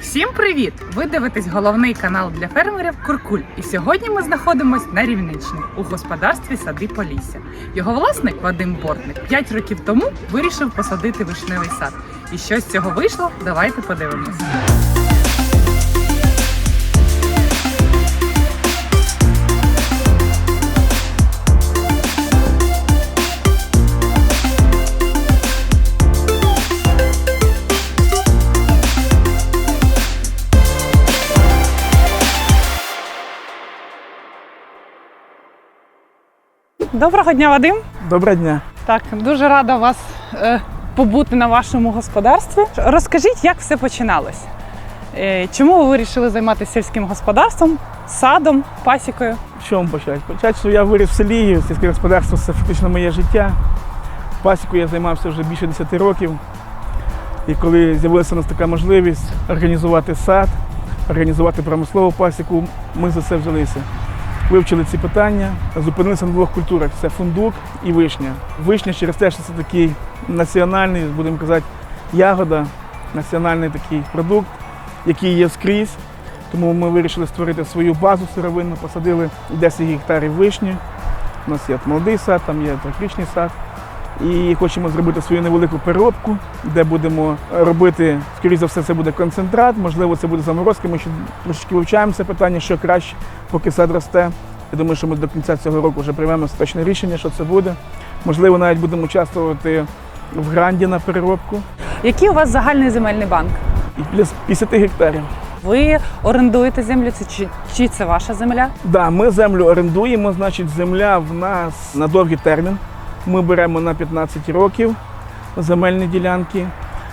Всім привіт! Ви дивитесь головний канал для фермерів Куркуль. І сьогодні ми знаходимося на Рівненщині у господарстві сади Полісся. Його власник Вадим Бортник 5 років тому вирішив посадити вишневий сад. І що з цього вийшло? Давайте подивимось. Доброго дня, Вадим! Доброго дня. Так, дуже рада вас е, побути на вашому господарстві. Розкажіть, як все починалось? Е, чому ви вирішили займатися сільським господарством, садом, пасікою? З чому почати? Почати, що я виріс в селі, сільське господарство це фактично моє життя. Пасікою я займався вже більше 10 років. І коли з'явилася у нас така можливість організувати сад, організувати промислову пасіку, ми за це взялися. Вивчили ці питання, зупинилися на двох культурах це фундук і вишня. Вишня через те, що це такий національний, будемо казати, ягода, національний такий продукт, який є скрізь. Тому ми вирішили створити свою базу сировинну, посадили 10 гектарів вишні. У нас є молодий сад, там є трьохрічний сад. І хочемо зробити свою невелику переробку, де будемо робити, скоріш за все, це буде концентрат, можливо, це буде заморозки. Ми ще трошечки вивчаємо це питання, що краще, поки сад росте. Я думаю, що ми до кінця цього року вже приймемо точне рішення, що це буде. Можливо, навіть будемо участвувати в гранді на переробку Який у вас загальний земельний банк? плюс 50 гектарів. Ви орендуєте землю, це чи, чи це ваша земля? Да, ми землю орендуємо, значить, земля в нас на довгий термін. Ми беремо на 15 років земельні ділянки.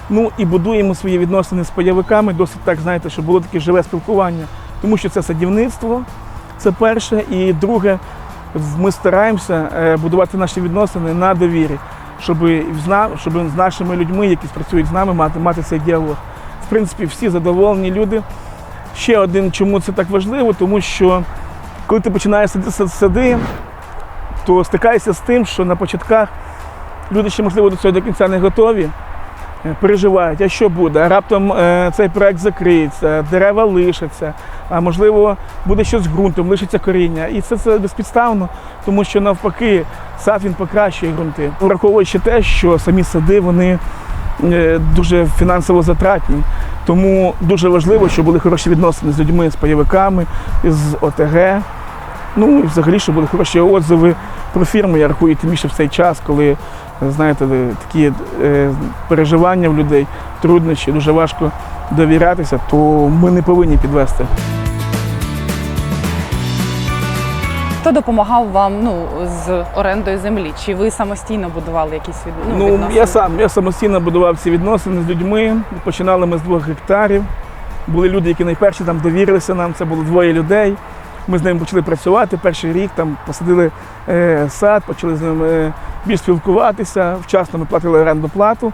Ну і будуємо свої відносини з пайовиками, досить так, знаєте, щоб було таке живе спілкування. Тому що це садівництво, це перше. І друге, ми стараємося е, будувати наші відносини на довірі, щоб, зна- щоб з нашими людьми, які працюють з нами, мати, мати цей діалог. В принципі, всі задоволені люди. Ще один, чому це так важливо, тому що коли ти починаєш сади, то стикаєшся з тим, що на початках люди ще, можливо, до цього до кінця не готові, е, переживають, а що буде? Раптом е, цей проект закриється, дерева лишаться, а можливо, буде щось з ґрунтом, лишиться коріння. І це, це безпідставно, тому що навпаки сад він покращує ґрунти. Враховуючи те, що самі сади вони е, дуже фінансово затратні. Тому дуже важливо, щоб були хороші відносини з людьми, з пайовиками, з ОТГ. Ну і взагалі, щоб були хороші отзиви про фірму. Я рахую, тим більше в цей час, коли знаєте, такі е, переживання в людей, труднощі, дуже важко довірятися, то ми не повинні підвести. Хто допомагав вам ну, з орендою землі? Чи ви самостійно будували якісь від... ну, Ну, відносини? я сам я самостійно будував ці відносини з людьми. Починали ми з двох гектарів. Були люди, які найперші там довірилися нам. Це було двоє людей. Ми з ними почали працювати перший рік, там посадили е, сад, почали з ними е, більш спілкуватися. Вчасно ми платили оренду плату.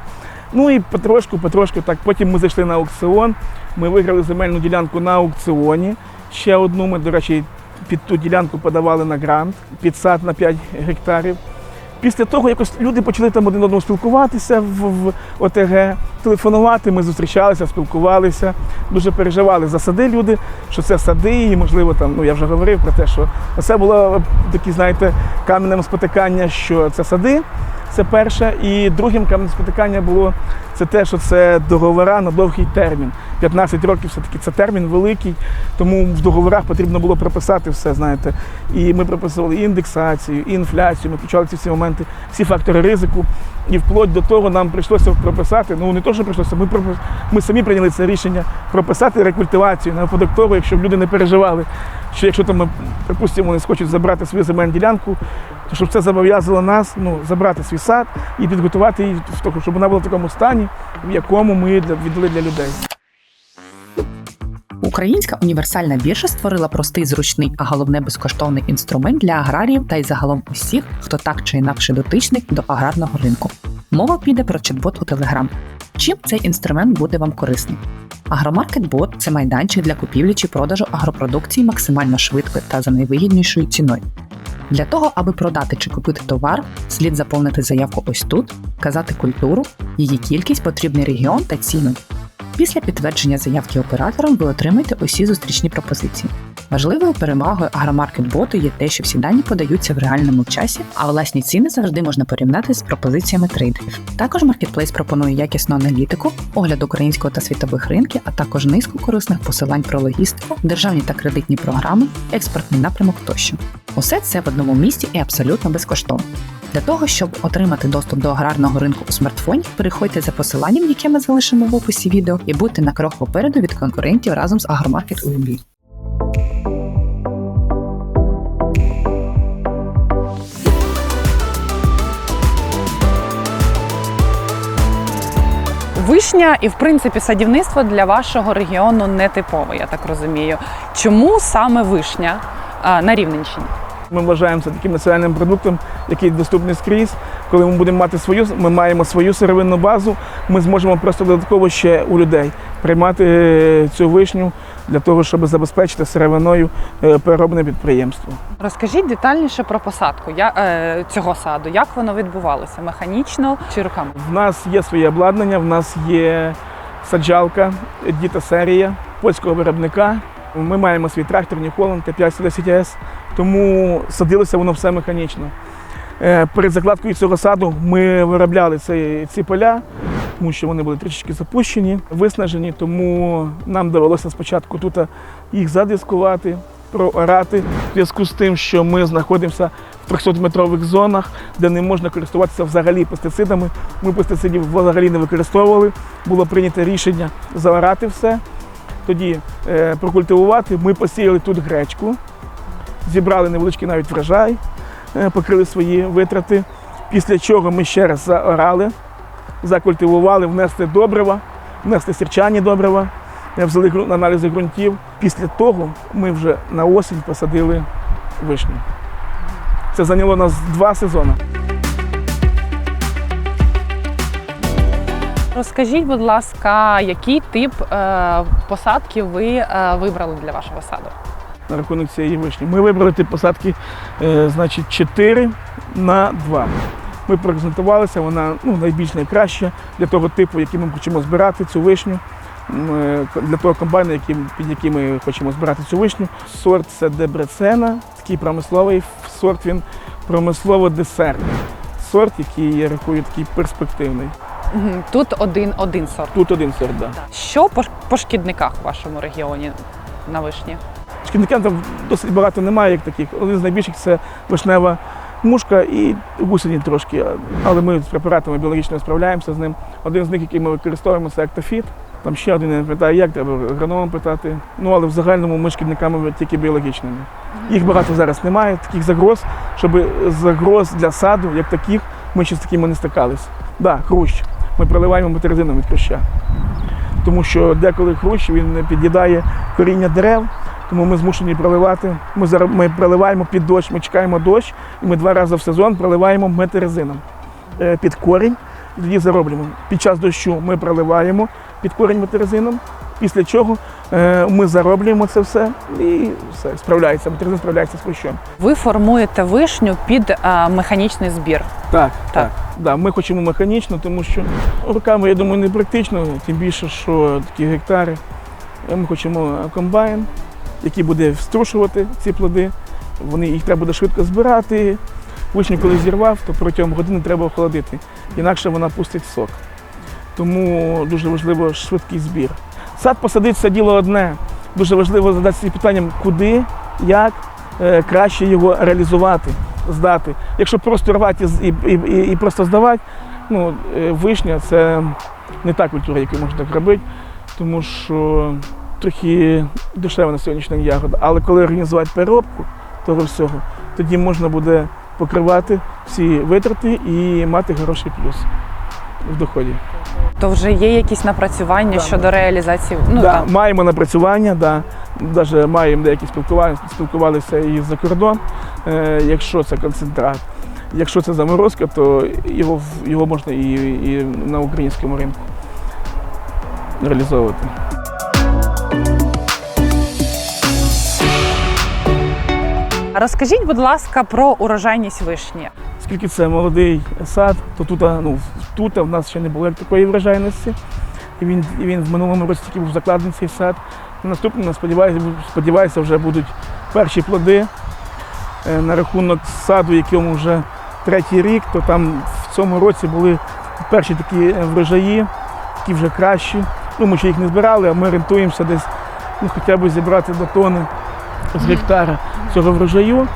Ну і потрошку, потрошку так. Потім ми зайшли на аукціон. Ми виграли земельну ділянку на аукціоні. Ще одну ми, до речі, під ту ділянку подавали на грант, під сад на 5 гектарів. Після того якось люди почали там один одному спілкуватися в, в ОТГ, телефонувати. Ми зустрічалися, спілкувалися, дуже переживали за сади люди, що це сади, і можливо там, ну я вже говорив про те, що це було такі, знаєте, каменем спотикання, що це сади. Це перше. І другим каменем спотикання було це те, що це договора на довгий термін. 15 років все-таки це термін великий, тому в договорах потрібно було прописати все, знаєте. І ми прописували і індексацію, і інфляцію, ми включали ці всі моменти, всі фактори ризику. І вплоть до того нам прийшлося прописати, ну не то, що прийшлося, ми, пропис- ми самі прийняли це рішення прописати рекультивацію на того, якщо б люди не переживали, що якщо там, припустимо, вони схочуть забрати свою земельну ділянку, щоб це зобов'язало нас ну, забрати свій сад і підготувати її щоб вона була в такому стані, в якому ми віддали для людей. Українська універсальна біржа створила простий, зручний, а головне безкоштовний інструмент для аграріїв та й загалом усіх, хто так чи інакше дотичний до аграрного ринку. Мова піде про чат-бот у Telegram. Чим цей інструмент буде вам корисний? Агромаркет-бот це майданчик для купівлі чи продажу агропродукції максимально швидко та за найвигіднішою ціною. Для того, аби продати чи купити товар, слід заповнити заявку ось тут, вказати культуру, її кількість, потрібний регіон та ціну. Після підтвердження заявки оператором ви отримаєте усі зустрічні пропозиції. Важливою перевагою агромаркет-боту є те, що всі дані подаються в реальному часі, а власні ціни завжди можна порівняти з пропозиціями трейдерів. Також маркетплейс пропонує якісну аналітику, огляд українського та світових ринків, а також низку корисних посилань про логістику, державні та кредитні програми, експортний напрямок тощо. Усе це в одному місці і абсолютно безкоштовно. Для того, щоб отримати доступ до аграрного ринку у смартфоні, переходьте за посиланням, яке ми залишимо в описі відео, і будьте на крок попереду від конкурентів разом з Агромаркет UMB. Вишня і, в принципі, садівництво для вашого регіону не типове, я так розумію. Чому саме вишня на Рівненщині? Ми вважаємо таким національним продуктом, який доступний скрізь. Коли ми будемо мати свою, ми маємо свою сировинну базу, ми зможемо просто додатково ще у людей приймати е, цю вишню для того, щоб забезпечити сировиною е, переробне підприємство. Розкажіть детальніше про посадку я, е, цього саду. Як воно відбувалося? Механічно чи руками? В нас є своє обладнання, в нас є саджалка, діта серія польського виробника. Ми маємо свій трактор Holland Т510С, тому садилося воно все механічно. Е, Перед закладкою цього саду ми виробляли ці, ці поля, тому що вони були трішечки запущені, виснажені, тому нам довелося спочатку тут їх задискувати, проорати, в зв'язку з тим, що ми знаходимося в 300-метрових зонах, де не можна користуватися взагалі пестицидами. Ми пестицидів взагалі не використовували. Було прийнято рішення заорати все. Тоді е, прокультивувати. Ми посіяли тут гречку, зібрали невеличкий навіть врожай, покрили свої витрати. Після чого ми ще раз заорали, закультивували, внесли добрива, внесли сірчані добрива, е, взяли аналізи ґрунтів. Після того ми вже на осінь посадили вишню. Це зайняло нас два сезони. Розкажіть, будь ласка, який тип е, посадки ви е, вибрали для вашого саду? На рахунок цієї вишні. Ми вибрали тип посадки, е, значить, 4 на 2. Ми презентувалися, вона ну, найбільш найкраща для того типу, який ми хочемо збирати цю вишню. Е, Для того комбайну, під яким ми хочемо збирати цю вишню. Сорт це Дебрецена, такий промисловий сорт, він промислово-десертний. Сорт, який я рахую такий перспективний. Тут один, один сорт. Тут один сорт, так. Да. Що по, по шкідниках в вашому регіоні на вишні? Шкідників там досить багато немає, як таких. Один з найбільших це вишнева мушка і гусені трошки. Але ми з препаратами біологічно справляємося з ним. Один з них, який ми використовуємо, це актофіт. Там ще один я не питаю, як треба агрономам питати. Ну але в загальному ми шкідниками тільки біологічними. Їх багато зараз немає, таких загроз, щоб загроз для саду, як таких, ми ще з такими не стикалися. Да, хрущ. Ми проливаємо материзином від хруща. Тому що деколи хрущ він під'їдає коріння дерев, тому ми змушені проливати. Ми зараз ми проливаємо під дощ, ми чекаємо дощ, і ми два рази в сезон проливаємо метерезином е, під корінь. Тоді зароблюємо. Під час дощу ми проливаємо під корінь метерезином, після чого е, ми зароблюємо це все і все, справляється. Метерезин справляється з хрущом. Ви формуєте вишню під е, механічний збір. Так, Так. Да, ми хочемо механічно, тому що руками, я думаю, не практично, тим більше, що такі гектари. Ми хочемо комбайн, який буде вструшувати ці плоди. Вони їх треба буде швидко збирати. Вишню, коли зірвав, то протягом години треба охолодити. Інакше вона пустить сок. Тому дуже важливо швидкий збір. Сад посадити це діло одне. Дуже важливо задатися питанням, куди, як е, краще його реалізувати, здати. Якщо просто рвати і, і, і, і просто здавати, ну, е, вишня це не та культура, яку можна так робити, тому що трохи дешева на сьогоднішній день ягода. Але коли організувати переробку того всього, тоді можна буде покривати всі витрати і мати хороший плюс в доході. То вже є якісь напрацювання Да. щодо реалізації. Ну да, там маємо напрацювання, да. Навіть маємо деякі спілкування, спілкувалися і за кордон. Е, якщо це концентрат, якщо це заморозка, то його, його можна і, і на українському ринку реалізовувати. Розкажіть, будь ласка, про урожайність вишні. Оскільки це молодий сад, то тут, ну, тут в нас ще не було такої врожайності. І він, і він в минулому році тільки був закладений цей сад. Наступному, сподіваюся, сподіваюся, вже будуть перші плоди Е, на рахунок саду, якому вже третій рік, то там в цьому році були перші такі е, врожаї, які вже кращі. Ну, ми ще їх не збирали, а ми орієнтуємося десь ну, хоча б зібрати до тони з гектара цього врожаю.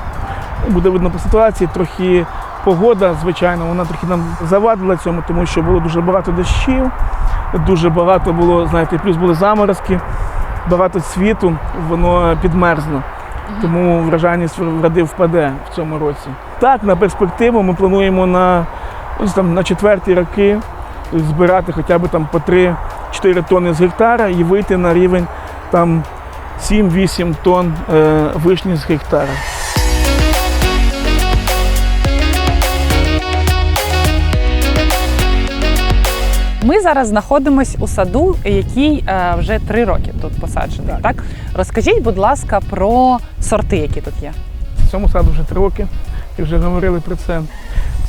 Буде видно по ситуації, трохи погода, звичайно, вона трохи нам завадила цьому, тому що було дуже багато дощів, дуже багато було, знаєте, плюс були заморозки, багато світу, воно підмерзло. Тому врожайність вроди впаде в цьому році. Так, на перспективу ми плануємо на, ось там, на четверті роки збирати хоча б там по 3-4 тонни з гектара і вийти на рівень там 7-8 тонн е, вишні з гектара. Ми зараз знаходимось у саду, який е, вже три роки тут посаджений. Так. Так. розкажіть, будь ласка, про сорти, які тут є. В Цьому саду вже три роки, і вже говорили про це.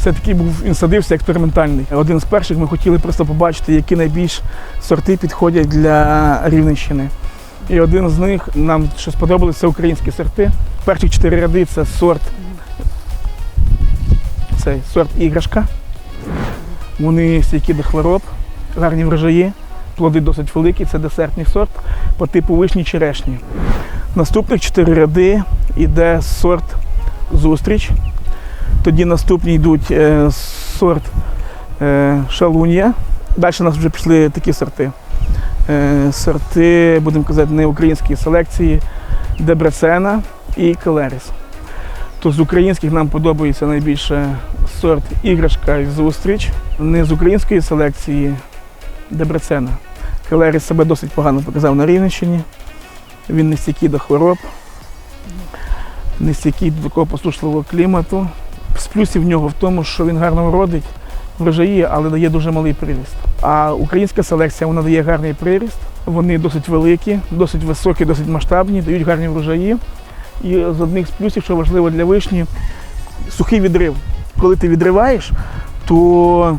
Це такий був він садився експериментальний. Один з перших ми хотіли просто побачити, які найбільш сорти підходять для Рівненщини. І один з них нам що сподобалось, це українські сорти. Перші чотири ряди це сорт. Цей сорт іграшка. Вони стійкі до хвороб, гарні врожаї, плоди досить великі, це десертний сорт по типу вишні черешні. Наступних чотири ряди йде сорт зустріч. Тоді наступні йдуть е, сорт е, шалунія. Далі у нас вже пішли такі сорти. Е, сорти, будемо казати, не української селекції, Дебрецена і Келеріс. То з українських нам подобається найбільше сорт іграшка і зустріч. Не з української селекції Дебрецена. Келеріс себе досить погано показав на Рівненщині. Він не стійкий до хвороб, не стійкий до такого посушливого клімату. З плюсів в нього в тому, що він гарно родить врожаї, але дає дуже малий приріст. А українська селекція вона дає гарний приріст. Вони досить великі, досить високі, досить масштабні, дають гарні врожаї. І з одних з плюсів, що важливо для вишні, сухий відрив. Коли ти відриваєш, то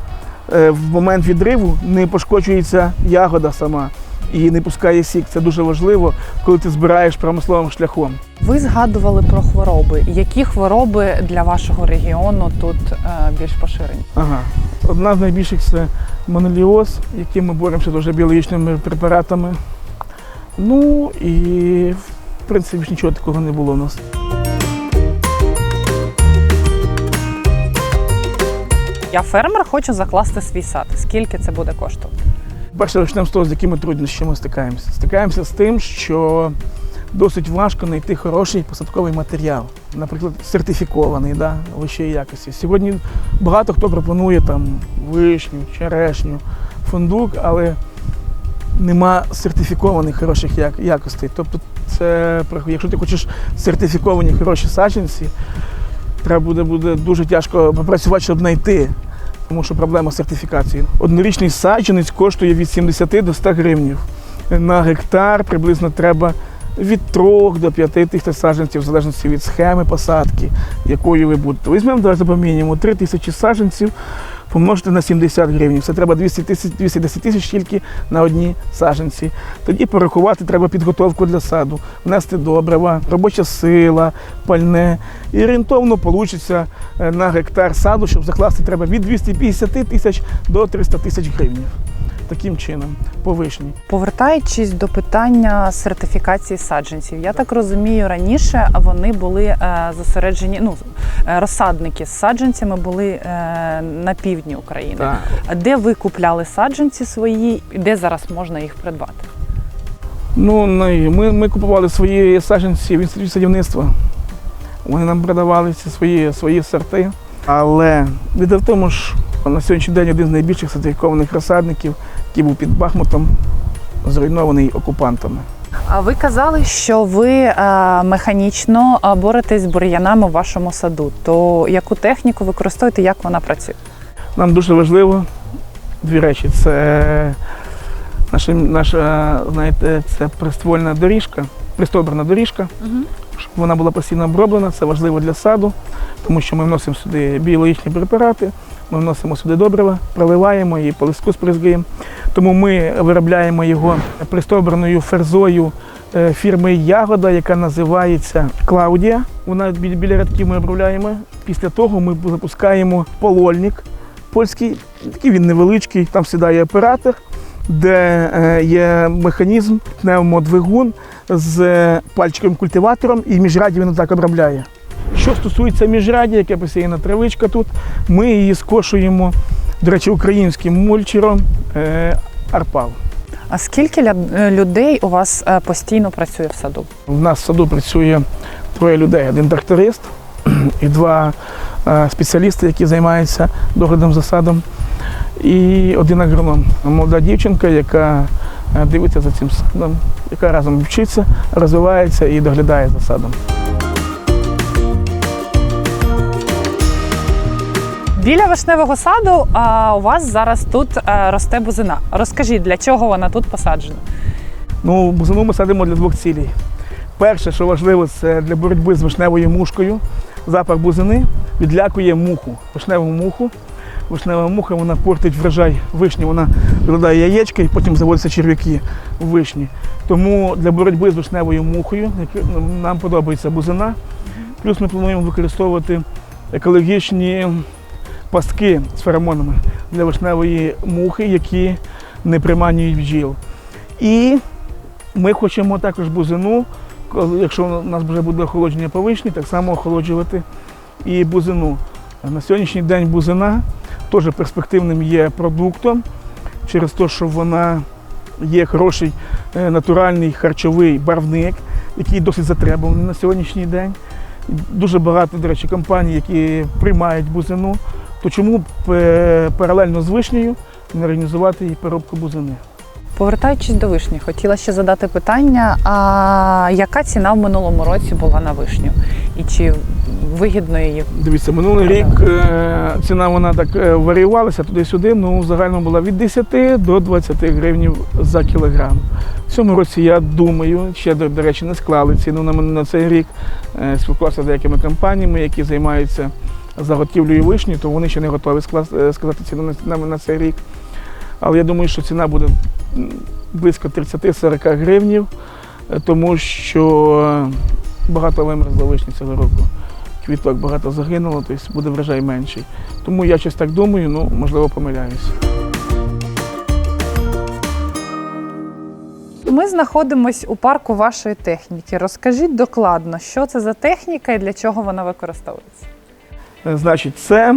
е, в момент відриву не пошкоджується ягода сама і не пускає сік. Це дуже важливо, коли ти збираєш промисловим шляхом. Ви згадували про хвороби. Які хвороби для вашого регіону тут е, більш поширені? Ага. Одна з найбільших це моноліоз, яким ми боремося дуже біологічними препаратами. Ну і в принципі ж нічого такого не було у нас. Я фермер, хочу закласти свій сад. Скільки це буде коштувати? Перше почнемо з того, з якими труднощами стикаємося. Стикаємося з тим, що досить важко знайти хороший посадковий матеріал, наприклад, сертифікований да, вищої якості. Сьогодні багато хто пропонує там вишню, черешню, фундук, але нема сертифікованих хороших якостей. Тобто, це якщо ти хочеш сертифіковані хороші саджанці, треба буде, буде дуже тяжко попрацювати, щоб знайти. Тому що проблема з сертифікацією. Однорічний саджанець коштує від 70 до 100 гривнів. На гектар приблизно треба від 3 до 5 тисяч саджанців, в залежності від схеми посадки, якою ви будете. Візьмемо давайте по мінімуму 3 тисячі саджанців, помножити на 70 гривень. Це треба 200 тисяч, 210 тисяч тільки на одні саженці. Тоді порахувати треба підготовку для саду, внести добрива, робоча сила, пальне. І орієнтовно вийде на гектар саду, щоб закласти треба від 250 тисяч до 300 тисяч гривень. Таким чином, по вишні. Повертаючись до питання сертифікації саджанців, я так розумію, раніше вони були е, зосереджені. Ну е, розсадники з саджанцями були е, на півдні України. А Де ви купляли саджанці свої, і де зараз можна їх придбати? Ну, ми, ми купували свої саджанці в інституті садівництва. Вони нам продавали свої, свої сорти. Але біда в тому, що на сьогоднішній день один з найбільших сертифікованих розсадників, який був під Бахмутом, зруйнований окупантами. А ви казали, що ви е, механічно е, боретесь з бур'янами в вашому саду. То яку техніку використовуєте, як вона працює? Нам дуже важливо дві речі. Це наша, наша знаєте, це приствольна доріжка, пристовбрана доріжка, щоб вона була постійно оброблена. Це важливо для саду, тому що ми вносимо сюди біологічні препарати, ми вносимо сюди добрива, проливаємо і по листку спризгаємо. Тому ми виробляємо його пристобраною ферзою е, фірми Ягода, яка називається Клаудія. Вона біля рядків ми обробляємо. Після того ми запускаємо полольник польський, такий він невеличкий, там сідає оператор, де е, є механізм, пневмодвигун з пальчиковим культиватором, і міжраді він так обробляє. Що стосується міжраді, яке посіяна травичка тут, ми її скошуємо, до речі, українським мульчером е, Арпал. А скільки е, людей у вас е, постійно працює в саду? У нас в саду працює троє людей: один тракторист і два е, спеціалісти, які займаються доглядом за садом, і один агроном. Молода дівчинка, яка дивиться за цим садом, яка разом вчиться, розвивається і доглядає за садом. Біля вишневого саду а, у вас зараз тут е, росте бузина. Розкажіть, для чого вона тут посаджена? Ну, бузину ми садимо для двох цілей. Перше, що важливо, це для боротьби з вишневою мушкою. Запах бузини відлякує муху, вишневу муху. Вишнева муха вона портить врожай вишні, вона виглядає яєчка і потім заводяться черв'яки в вишні. Тому для боротьби з вишневою мухою нам подобається бузина. Плюс ми плануємо використовувати екологічні пастки з феромонами для вишневої мухи, які не приманюють бджіл. І ми хочемо також бузину, якщо у нас вже буде охолодження по вишні, так само охолоджувати і бузину. На сьогоднішній день бузина теж перспективним є продуктом через те, що вона є хороший е, натуральний харчовий барвник, який досить затребуваний на сьогоднішній день. Дуже багато, до речі, компаній, які приймають бузину. То чому б е, паралельно з вишнею не організувати і переробку бузини? Повертаючись до вишні, хотіла ще задати питання: а яка ціна в минулому році була на вишню? І чи вигідно її? Дивіться, минулий рік е, ціна вона так е, варіювалася туди-сюди, ну загально була від 10 до 20 гривень за кілограм. В цьому році я думаю, ще до, речі, не склали ціну на, на цей рік. Спілкувався з деякими компаніями, які займаються заготівлею вишні, то вони ще не готові е, сказати ціну на, цей рік. Але я думаю, що ціна буде близько 30-40 гривнів, е, тому що багато вимерзло вишні цього року квіток багато загинуло, тобто буде врожай менший. Тому я щось так думаю, ну можливо помиляюся. Ми знаходимось у парку вашої техніки. Розкажіть докладно, що це за техніка і для чого вона використовується? Е, Значить, це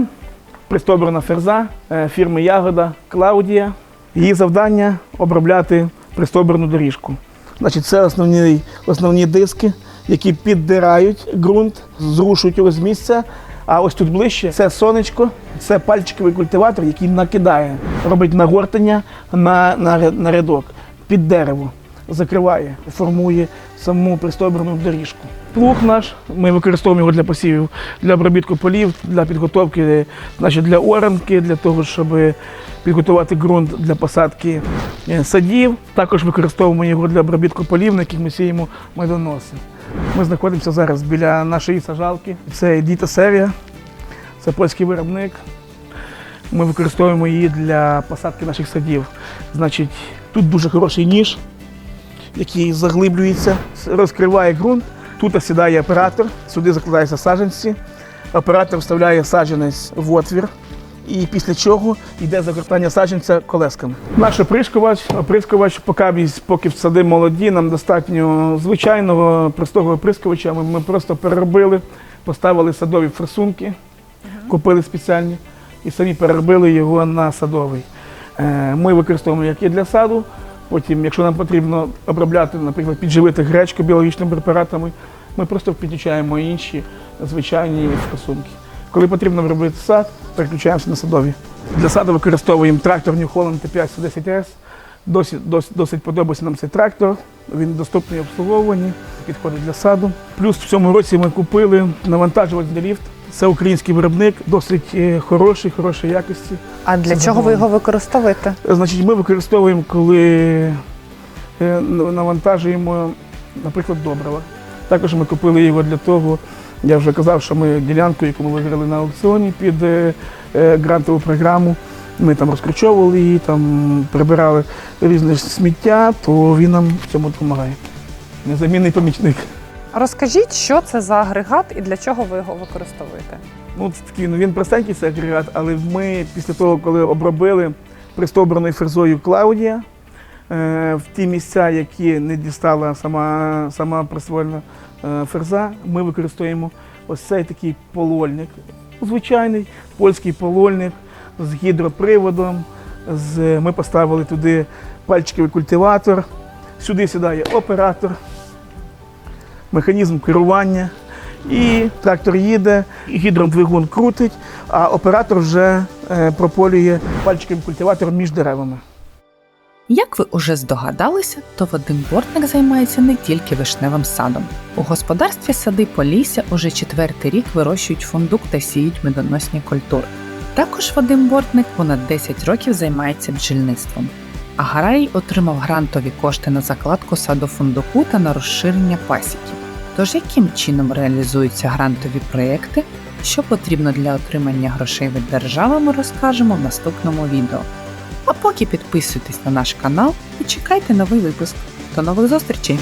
пристобрана ферза е, фірми Ягода Клаудія. Її завдання обробляти пристобрану доріжку. Значить, це основні, основні диски, які піддирають ґрунт, зрушують його з місця. А ось тут ближче це сонечко, це пальчиковий культиватор, який накидає, робить нагортання на, на, на рядок під дерево, закриває, формує саму пристобрану доріжку. Плуг наш, ми використовуємо його для посівів, для обробітку полів, для підготовки, значить, для оранки, для того, щоб підготувати ґрунт для посадки е, садів. Також використовуємо його для обробітку полів, на яких ми сіємо медоноси. Ми знаходимося зараз біля нашої сажалки. Це Діта Серія, це польський виробник. Ми використовуємо її для посадки наших садів. Значить, тут дуже хороший ніж, який заглиблюється, розкриває ґрунт. Тут сідає оператор, сюди закладаються саджанці. Оператор вставляє саджанець в отвір. І після чого йде загортання саджанця колесками. Наш оприскувач, оприскувач, поки, поки в сади молоді, нам достатньо звичайного простого оприскувача. Ми, ми просто переробили, поставили садові форсунки, купили спеціальні і самі переробили його на садовий. Е, Ми використовуємо як і для саду. Потім, якщо нам потрібно обробляти, наприклад, підживити гречку біологічними препаратами, ми просто підключаємо інші звичайні форсунки. Коли потрібно обробити сад, переключаємося на садові. Для саду використовуємо трактор New Holland T5 110S. Досить, досить, досить подобається нам цей трактор. Він доступний в обслуговуванні, підходить для саду. Плюс в цьому році ми купили навантажувач для ліфт. Це український виробник, досить е, хороший, хорошої якості. А для Це чого ви його використовуєте? Значить, ми використовуємо, коли е, навантажуємо, наприклад, добрива. Також ми купили його для того, я вже казав, що ми ділянку, яку ми виграли на аукціоні під е, грантову програму, ми там розкручовували її, там прибирали різне сміття, то він нам в цьому допомагає. Незамінний помічник. Розкажіть, що це за агрегат і для чого ви його використовуєте? Ну, такий, ну він простенький цей агрегат, але ми після того, коли обробили пристовбраною фрезою Клаудія, е, в ті місця, які не дістала сама, сама приствольна е, фреза, ми використовуємо ось цей такий полольник. Звичайний польський полольник з гідроприводом. З, ми поставили туди пальчиковий культиватор. Сюди сідає оператор, механізм керування. І трактор їде, і гідродвигун крутить, а оператор вже е, прополює пальчиковим культиватором між деревами. Як ви уже здогадалися, то Вадим Бортник займається не тільки вишневим садом. У господарстві сади Полісся уже четвертий рік вирощують фундук та сіють медоносні культури. Також Вадим Бортник понад 10 років займається бджільництвом. Аграрій отримав грантові кошти на закладку саду фундуку та на розширення пасіків. Тож яким чином реалізуються грантові проекти, що потрібно для отримання грошей від держави, ми розкажемо в наступному відео. А поки підписуйтесь на наш канал і чекайте новий випуск. До нових зустрічей!